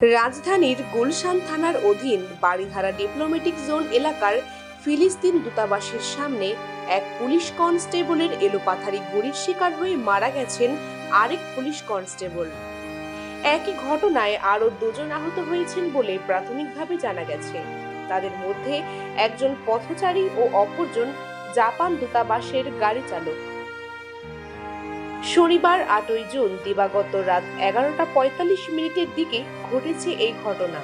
রাজধানীর গুলশান থানার অধীন বাড়িধারা ডিপ্লোম্যাটিক জোন এলাকার ফিলিস্তিন দূতাবাসের সামনে এক পুলিশ কনস্টেবলের এলোপাথারি গুলির শিকার হয়ে মারা গেছেন আরেক পুলিশ কনস্টেবল। একই ঘটনায় আরও দুজন আহত হয়েছেন বলে প্রাথমিকভাবে জানা গেছে। তাদের মধ্যে একজন পথচারী ও অপরজন জাপান দূতাবাসের গাড়ি চালক। শনিবার আটই জুন, দিবাগত রাত এগারোটা পঁয়তাল্লিশ মিনিটের দিকে ঘটেছে এই ঘটনা।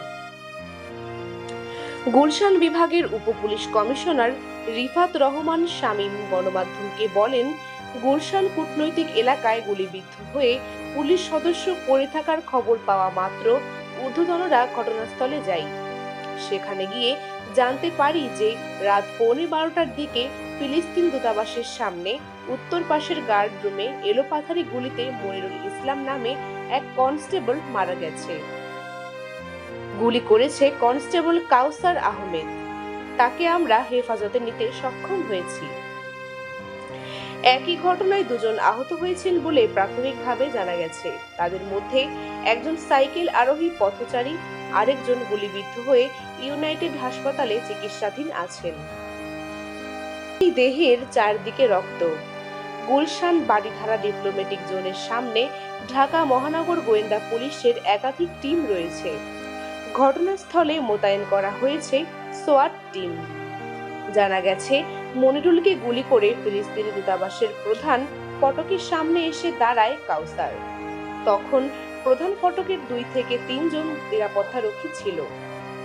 গুলশান বিভাগের উপপুলিশ কমিশনার রিফাত রহমান শামীম গণমাধ্যমকে বলেন, গুলশান কূটনৈতিক এলাকায় গুলিবিদ্ধ হয়ে পুলিশ সদস্য পড়ে থাকার খবর পাওয়া মাত্র ঊর্ধ্বতনরা ঘটনাস্থলে যায়। সেখানে গিয়ে জানতে পারি যে রাত পৌনে বারোটার দিকে ফিলিস্তিন দূতাবাসের সামনে উত্তর পাশের গার্ড রুমে এলোপাথারি গুলিতে মনিরুল ইসলাম নামে এক কনস্টেবল মারা গেছে। গুলি করেছে কনস্টেবল কাউসার আহমেদ। তাকে আমরা হেফাজতে নিতে সক্ষম হয়েছি। একই ঘটনায় দুজন আহত হয়েছেন বলে প্রাথমিকভাবে জানা গেছে। তাদের মধ্যে একজন সাইকেল আরোহী পথচারী, আরেকজন গুলিবিদ্ধ হয়ে ইউনাইটেড হাসপাতালে চিকিৎসাধীন আছেন। দেহের চারদিকে রক্ত। গুলশান বাড়িধারা ডিপ্লোম্যাটিক জোনের সামনে ঢাকা মহানগর গোয়েন্দা পুলিশের একাধিক টিম রয়েছে। ঘটনাস্থলে মোতায়েন করা হয়েছে সোয়াট টিম। জানা গেছে, মনিরুলকে গুলি করে ফিলিস্তিনি দূতাবাসের প্রধান ফটকের সামনে এসে দাঁড়ায় কাউসার। তখন প্রধান ফটকের দুই থেকে তিনজন নিরাপত্তারক্ষী ছিল।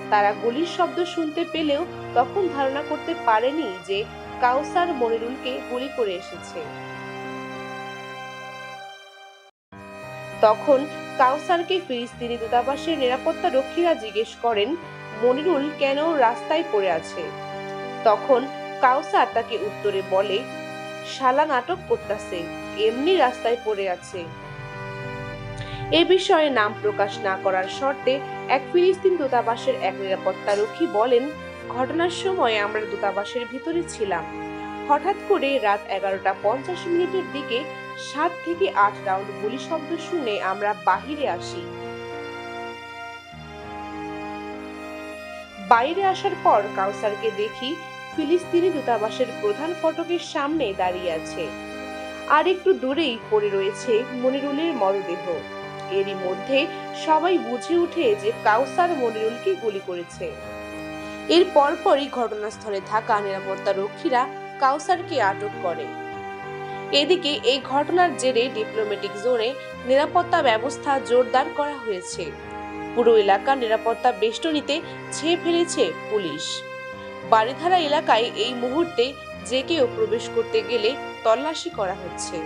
তারা গুলির শব্দ শুনতে পেলেও তখন ধারণা করতে পারেনি যে কাউসার মনিরুলকে গুলি করে এসেছে। তখন কাউসারকে ফিলিস্তিনি দূতাবাসের নিরাপত্তা রক্ষীরা জিজ্ঞেস করেন, মনিরুল কেন রাস্তায় পড়ে আছে? তখন কাউসার তাকে উত্তরে বলে, শালা নাটক করতেছে, এমনি রাস্তায় পড়ে আছে। এ বিষয়ে নাম প্রকাশ না করার শর্তে এক ফিলিস্তিন দূতাবাসের এক নিরাপত্তারক্ষী বলেন ঘটনার সময় আমরা দূতাবাসের ভিতরে ছিলাম। হঠাৎ করে রাত এগারোটা পঞ্চাশ মিনিটের দিকে সাত থেকে আট রাউন্ড গুলি শব্দ শুনে আমরা বাহিরে আসি। বাইরে আসার পর কাউসারকে দেখি ফিলিস্তিনি দূতাবাসের প্রধান ফটকের সামনে দাঁড়িয়ে আছে। আর একটু দূরেই পড়ে রয়েছে মনিরুলের মরদেহ। এরই মধ্যে সবাই বুঝে উঠে যে কাউসার মনিরুলকে গুলি করেছে। এর পরপরই ঘটনাস্থলে থাকা নিরাপত্তা রক্ষীরা কাউসারকে আটক করে। এদিকে এই ঘটনার জেরে ডিপ্লোম্যাটিক জোনে নিরাপত্তা ব্যবস্থা জোরদার করা হয়েছে। পুরো এলাকার নিরাপত্তা বেষ্টনীতে ছেয়ে ফেলেছে পুলিশ। বাড়িধারা এলাকায় এই মুহূর্তে যে কেউ প্রবেশ করতে গেলে তল্লাশি করা হচ্ছে।